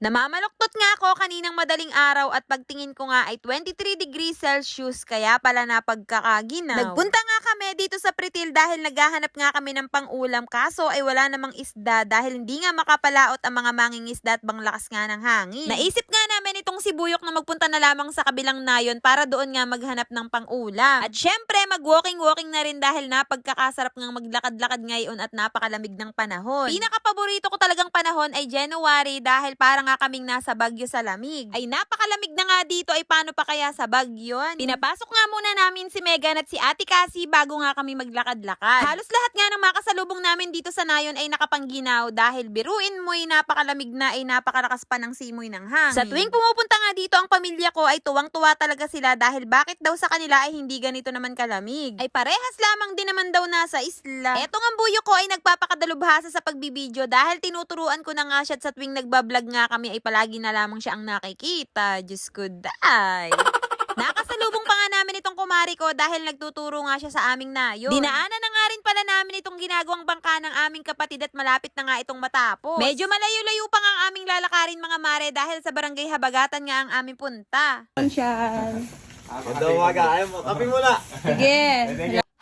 Namamaluktot nga ako kaninang madaling araw at pagtingin ko nga ay 23 degrees Celsius kaya pala napagkakaginaw. Nagpunta nga kami dito sa Pritil dahil naghahanap nga kami ng pang-ulam kaso ay wala namang isda dahil hindi nga makapalaot ang mga mangingisda at banglakas nga ng hangin. Naisip nga namin itong sibuyok na magpunta na lamang sa kabilang nayon para doon nga maghanap ng pang-ulam. At syempre mag-walking-walking na rin dahil napagkakasarap nga maglakad-lakad ngayon at napakalamig ng panahon. Pinaka-paborito ko talagang panahon ay January dahil parang nga kaming nasa Bagyo sa lamig. Ay napakalamig na nga dito ay paano pa kaya sa Bagyo? Pinapasok nga muna namin si Megan at si Ate Cassie bago nga kami maglakad-lakad. Halos lahat nga ng makasalubong namin dito sa nayon ay nakapangginaw dahil biruin mo'y napakalamig na ay napakarakas pa ng simoy ng hangin. Sa tuwing pumupunta nga dito ang pamilya ko ay tuwang-tuwa talaga sila dahil bakit daw sa kanila ay hindi ganito naman kalamig. Ay parehas lamang din naman daw nasa isla. Eto nga buyo ko ay nagpapakadalubhasa sa pagbibideo dahil tinuturuan ko na nga siya sa tuwing nagbablog nga kami ay palagi na lamang siya ang nakikita. Diyos ko, day. Nakasalubong pa nga namin itong kumari ko dahil nagtuturo nga siya sa aming nayon. Dinaanan na nga rin pala namin itong ginagawang bangka ng aming kapatid at malapit na nga itong matapos. Medyo malayo-layo pa nga ang aming lalakarin mga mare dahil sa barangay Habagatan nga ang aming punta. Ganda umaga. Ayaw mo. Kape muna.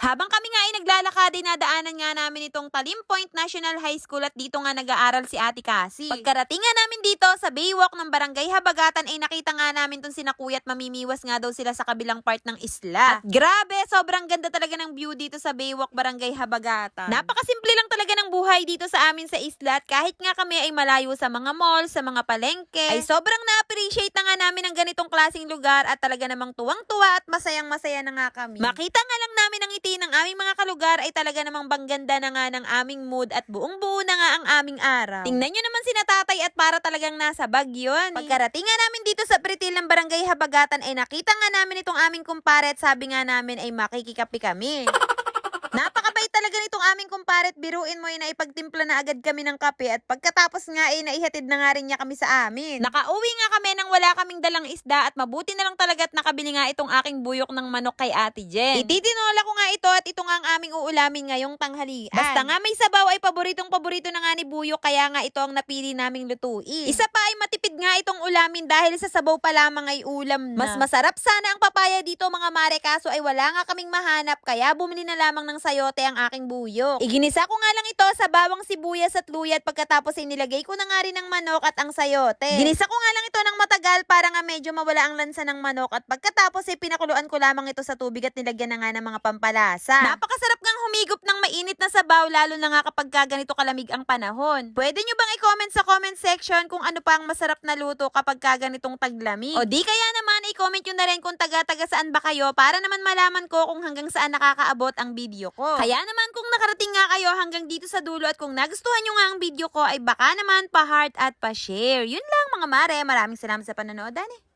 Habang kami nga ay naglalakad, dinadaanan nga namin itong Talim Point National High School at dito nga nag-aaral si Ate Cassie. Pagkarating nga namin dito sa Baywalk ng Barangay Habagatan ay nakita nga namin itong sina Kuya at mamimiwas nga daw sila sa kabilang part ng isla. At grabe, sobrang ganda talaga ng view dito sa Baywalk Barangay Habagatan. Napakasimple lang talaga ng buhay dito sa amin sa isla at kahit nga kami ay malayo sa mga mall, sa mga palengke, ay sobrang na-appreciate na nga namin ang ganitong klaseng lugar at talaga namang tuwang-tuwa at masayang masaya na nga kami. Makita nga lang namin ang ngiti ng aming mga kalugar ay talaga namang bangganda na nga ng aming mood at buong-buo na nga ang aming araw. Tingnan nyo naman si tatay at para talagang nasa Bagyon. Pagkarating nga namin dito sa Pritil ng Barangay Habagatan ay nakita nga namin itong aming kumpare at sabi nga namin ay makikikapi kami. Napakabait talaga nitong aming kumparet. Biruin mo yun na ipagtimpla na agad kami ng kape at pagkatapos nga ay naihatid na nga rin niya kami sa amin. Nakauwi nga kami nang wala kaming dalang isda at mabuti na lang talaga at nakabili nga itong aking buyok ng manok kay Ate Jen. Ititinola ko nga ito at ito nga ang aming uulamin ngayong tanghalian. Basta nga may sabaw ay paboritong paborito na nga ni Buyok kaya nga ito ang napili naming lutuin. Isa pa ay matipid nga itong ulamin dahil sa sabaw pa lamang ay ulam na. Mas masarap sana ang papaya dito mga mare kaso ay wala nga kaming mahanap kaya bumili na lamang ng sayote ang aking buyok. Iginisa ko nga lang ito sa bawang sibuyas at luya at pagkatapos ay nilagay ko na nga rin ng manok at ang sayote. Ginisa ko nga lang ito ng matagal para nga medyo mawala ang lansa ng manok at pagkatapos ay pinakuluan ko lamang ito sa tubig at nilagyan na nga ng mga pampalasa. Napakasarap humigop ng mainit na sabaw lalo na nga kapag ka ganito kalamig ang panahon. Pwede nyo bang i-comment sa comment section kung ano pa ang masarap na luto kapag ka ganitong taglamig? O di kaya naman i-comment nyo na rin kung taga-taga saan ba kayo para naman malaman ko kung hanggang saan nakakaabot ang video ko. Kaya naman kung nakarating nga kayo hanggang dito sa dulo at kung nagustuhan nyo nga ang video ko ay baka naman pa-heart at pa-share. Yun lang mga mare. Maraming salamat sa panonood. Dani.